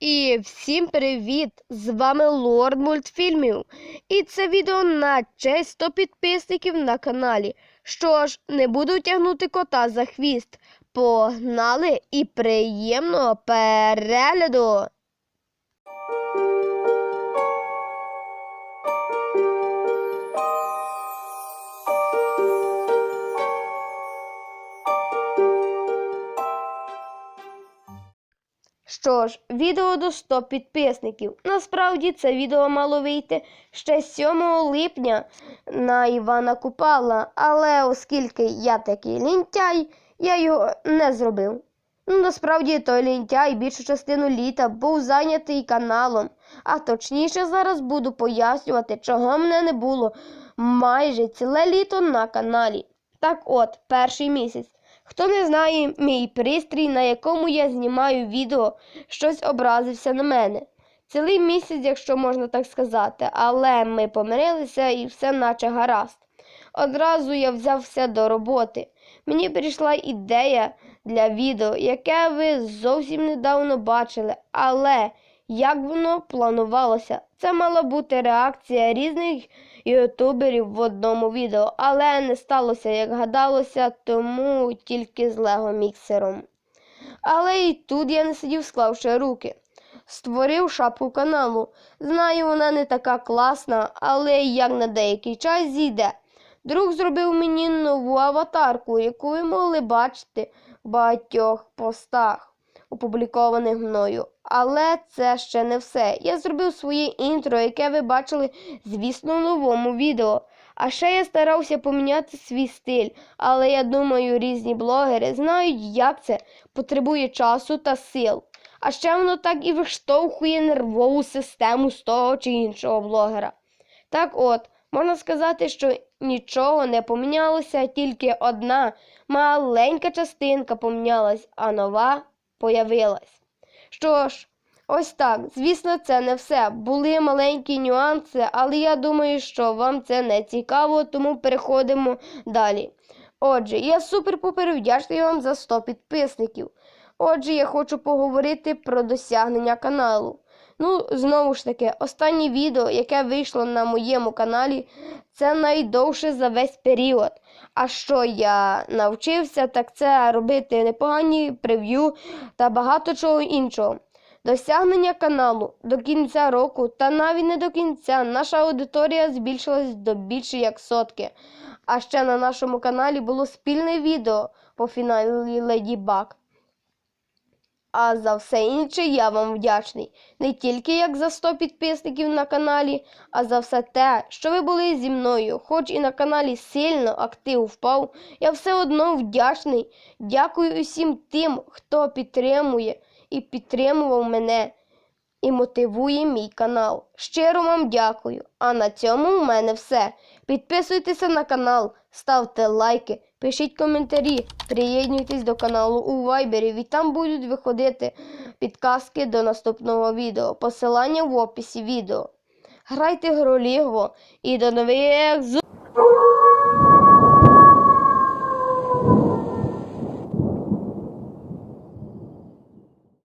І всім привіт! З вами Лорд мультфільмів. І це відео на честь 100 підписників на каналі. Що ж, не буду тягнути кота за хвіст. Погнали і приємного перегляду! Що ж, відео до 100 підписників. Насправді це відео мало вийти ще 7 липня на Івана Купала, але оскільки я такий лінтяй, я його не зробив. Ну, насправді той лінтяй більшу частину літа був зайнятий каналом, а точніше зараз буду пояснювати, чого мене не було майже ціле літо на каналі. Так от, перший місяць. Хто не знає, мій пристрій, на якому я знімаю відео, щось образився на мене. Цілий місяць, якщо можна так сказати, але ми помирилися і все наче гаразд. Одразу я взявся до роботи. Мені прийшла ідея для відео, яке ви зовсім недавно бачили, але як воно планувалося? Це мала бути реакція різних ютуберів в одному відео, але не сталося, як гадалося, тому тільки з лего-міксером. Але і тут я не сидів, склавши руки. Створив шапку каналу. Знаю, вона не така класна, але як на деякий час зійде. Друг зробив мені нову аватарку, яку ви могли бачити в багатьох постах, опублікованих мною. Але це ще не все. Я зробив своє інтро, яке ви бачили, звісно, в новому відео. А ще я старався поміняти свій стиль, але я думаю, різні блогери знають, як це потребує часу та сил. А ще воно так і виштовхує нервову систему з того чи іншого блогера. Так от, можна сказати, що нічого не помінялося, тільки одна маленька частинка помінялась, а нова появилась. Що ж, ось так. Звісно, це не все. Були маленькі нюанси, але я думаю, що вам це не цікаво, тому переходимо далі. Отже, я супер-пупер вдячний вам за 100 підписників. Отже, я хочу поговорити про досягнення каналу. Ну, знову ж таки, останнє відео, яке вийшло на моєму каналі, це найдовше за весь період. А що я навчився, так це робити непогані прев'ю та багато чого іншого. Досягнення каналу до кінця року, та навіть не до кінця, наша аудиторія збільшилась до більше як сотки. А ще на нашому каналі було спільне відео по фіналі Леді Баг. А за все інше я вам вдячний. Не тільки як за 100 підписників на каналі, а за все те, що ви були зі мною. Хоч і на каналі сильно актив впав, я все одно вдячний. Дякую усім тим, хто підтримує і підтримував мене і мотивує мій канал. Щиро вам дякую. А на цьому у мене все. Підписуйтеся на канал, ставте лайки, пишіть коментарі, приєднуйтесь до каналу у Вайбері, і там будуть виходити підказки до наступного відео. Посилання в описі відео. Грайте гру лігво і до нових!